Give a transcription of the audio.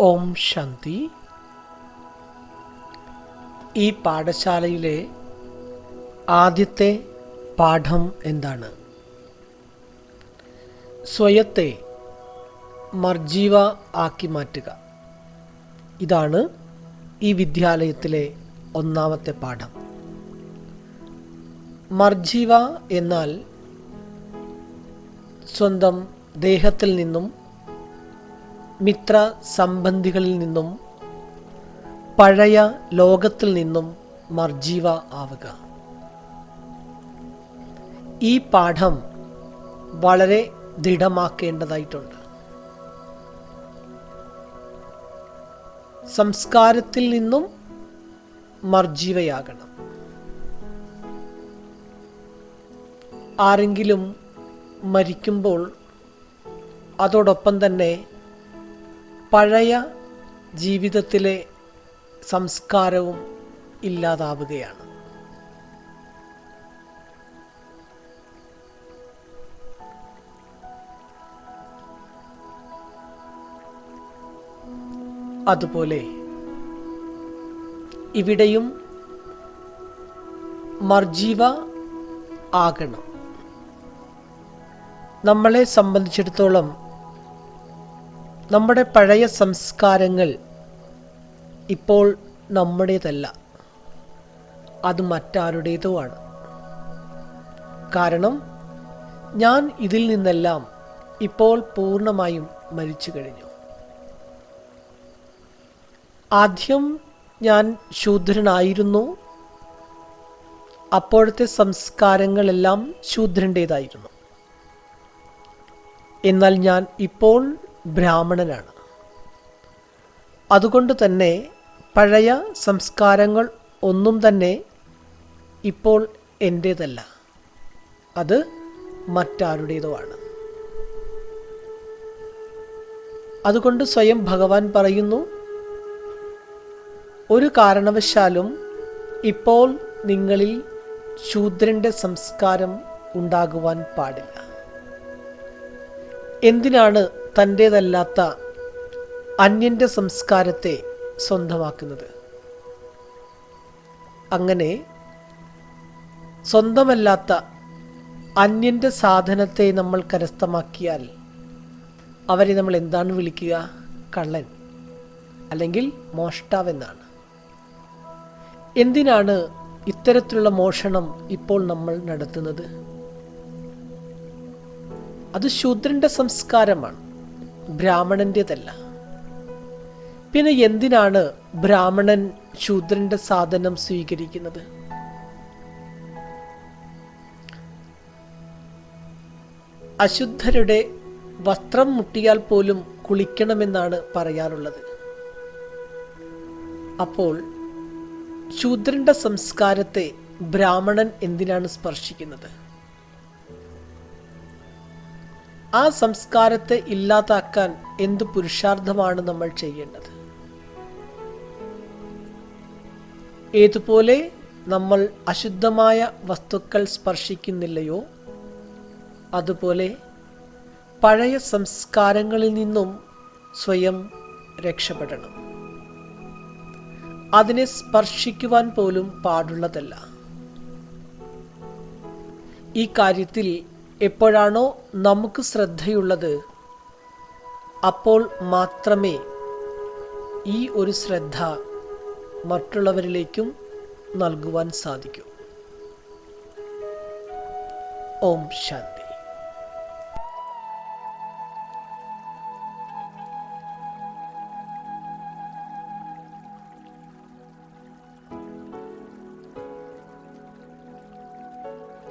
ഓം ശാന്തി. ഈ പാഠശാലയിലെ ആദ്യത്തെ പാഠം എന്താണ്? സ്വയത്തെ മർജീവ ആക്കി മാറ്റുക. ഇതാണ് ഈ വിദ്യാലയത്തിലെ ഒന്നാമത്തെ പാഠം. മർജീവ എന്നാൽ സ്വന്തം ദേഹത്തിൽ നിന്നും മിത്ര സംബന്ധികളിൽ നിന്നും പഴയ ലോകത്തിൽ നിന്നും മർജീവ ആവുക. ഈ പാഠം വളരെ ദൃഢമാക്കേണ്ടതായിട്ടുണ്ട്. സംസ്കാരത്തിൽ നിന്നും മർജീവയാകണം. ആരെങ്കിലും മരിക്കുമ്പോൾ അതോടൊപ്പം തന്നെ പഴയ ജീവിതത്തിലെ സംസ്കാരവും ഇല്ലാതാവുകയാണ്. അതുപോലെ ഇവിടെയും മർജീവ ആകണം. നമ്മളെ സംബന്ധിച്ചിടത്തോളം നമ്മുടെ പഴയ സംസ്കാരങ്ങൾ ഇപ്പോൾ നമ്മുടേതല്ല. അത് മറ്റാരുടേതോ ആണ് കാരണം ഞാൻ ഇതിൽ നിന്നെല്ലാം ഇപ്പോൾ പൂർണമായും മരിച്ചു കഴിഞ്ഞു. ആദ്യം ഞാൻ ശൂദ്രനായിരുന്നു. അപ്പോഴത്തെ സംസ്കാരങ്ങളെല്ലാം ശൂദ്രന്റേതായിരുന്നു. എന്നാൽ ഞാൻ ഇപ്പോൾ ബ്രാഹ്മണനാണ്. അതുകൊണ്ട് തന്നെ പഴയ സംസ്കാരങ്ങൾ ഒന്നും തന്നെ ഇപ്പോൾ എന്റേതല്ല അത് മറ്റാരുടേതോ ആണ് അതുകൊണ്ട് സ്വയം ഭഗവാൻ പറയുന്നു ഒരു കാരണവശാലും ഇപ്പോൾ നിങ്ങളിൽ ശൂദ്രന്റെ സംസ്കാരം ഉണ്ടാകുവാൻ പാടില്ല. എന്തിനാണ് തന്റേതല്ലാത്ത അന്യന്റെ സംസ്കാരത്തെ സ്വന്തമാക്കുന്നത്. അങ്ങനെ സ്വന്തമല്ലാത്ത അന്യന്റെ സാധനത്തെ നമ്മൾ കരസ്ഥമാക്കിയാൽ അവരെ നമ്മൾ എന്താണ് വിളിക്കുക? കള്ളൻ അല്ലെങ്കിൽ മോഷ്ടാവെന്നാണ്. എന്തിനാണ് ഇത്തരത്തിലുള്ള മോഷണം ഇപ്പോൾ നമ്മൾ നടത്തുന്നത്? അത് ശൂദ്രന്റെ സംസ്കാരമാണ്. ബ്രാഹ്മണന്റെതല്ല പിന്നെ എന്തിനാണ് ബ്രാഹ്മണൻ ശൂദ്രന്റെ സാധനം സ്വീകരിക്കുന്നത്? അശുദ്ധരുടെ വസ്ത്രം മുട്ടിയാൽ പോലും കുളിക്കണമെന്നാണ് പറയാറുള്ളത്. അപ്പോൾ ശൂദ്രന്റെ സംസ്കാരത്തെ ബ്രാഹ്മണൻ എന്തിനാണ് സ്പർശിക്കുന്നത്? ആ സംസ്കാരത്തെ ഇല്ലാതാക്കാൻ എന്ത് പുരുഷാർത്ഥമാണ് നമ്മൾ ചെയ്യേണ്ടത്? ഏതുപോലെ നമ്മൾ അശുദ്ധമായ വസ്തുക്കൾ സ്പർശിക്കുന്നില്ലയോ? അതുപോലെ പഴയ സംസ്കാരങ്ങളിൽ നിന്നും സ്വയം രക്ഷപ്പെടണം. അതിനെ സ്പർശിക്കുവാൻ പോലും പാടുള്ളതല്ല. ഈ കാര്യത്തിൽ എപ്പോഴാണോ നമുക്ക് ശ്രദ്ധയുള്ളത് അപ്പോൾ മാത്രമേ ഈ ഒരു ശ്രദ്ധ മറ്റുള്ളവരിലേക്കും നൽകുവാൻ സാധിക്കൂ. ഓം ശാന്തി.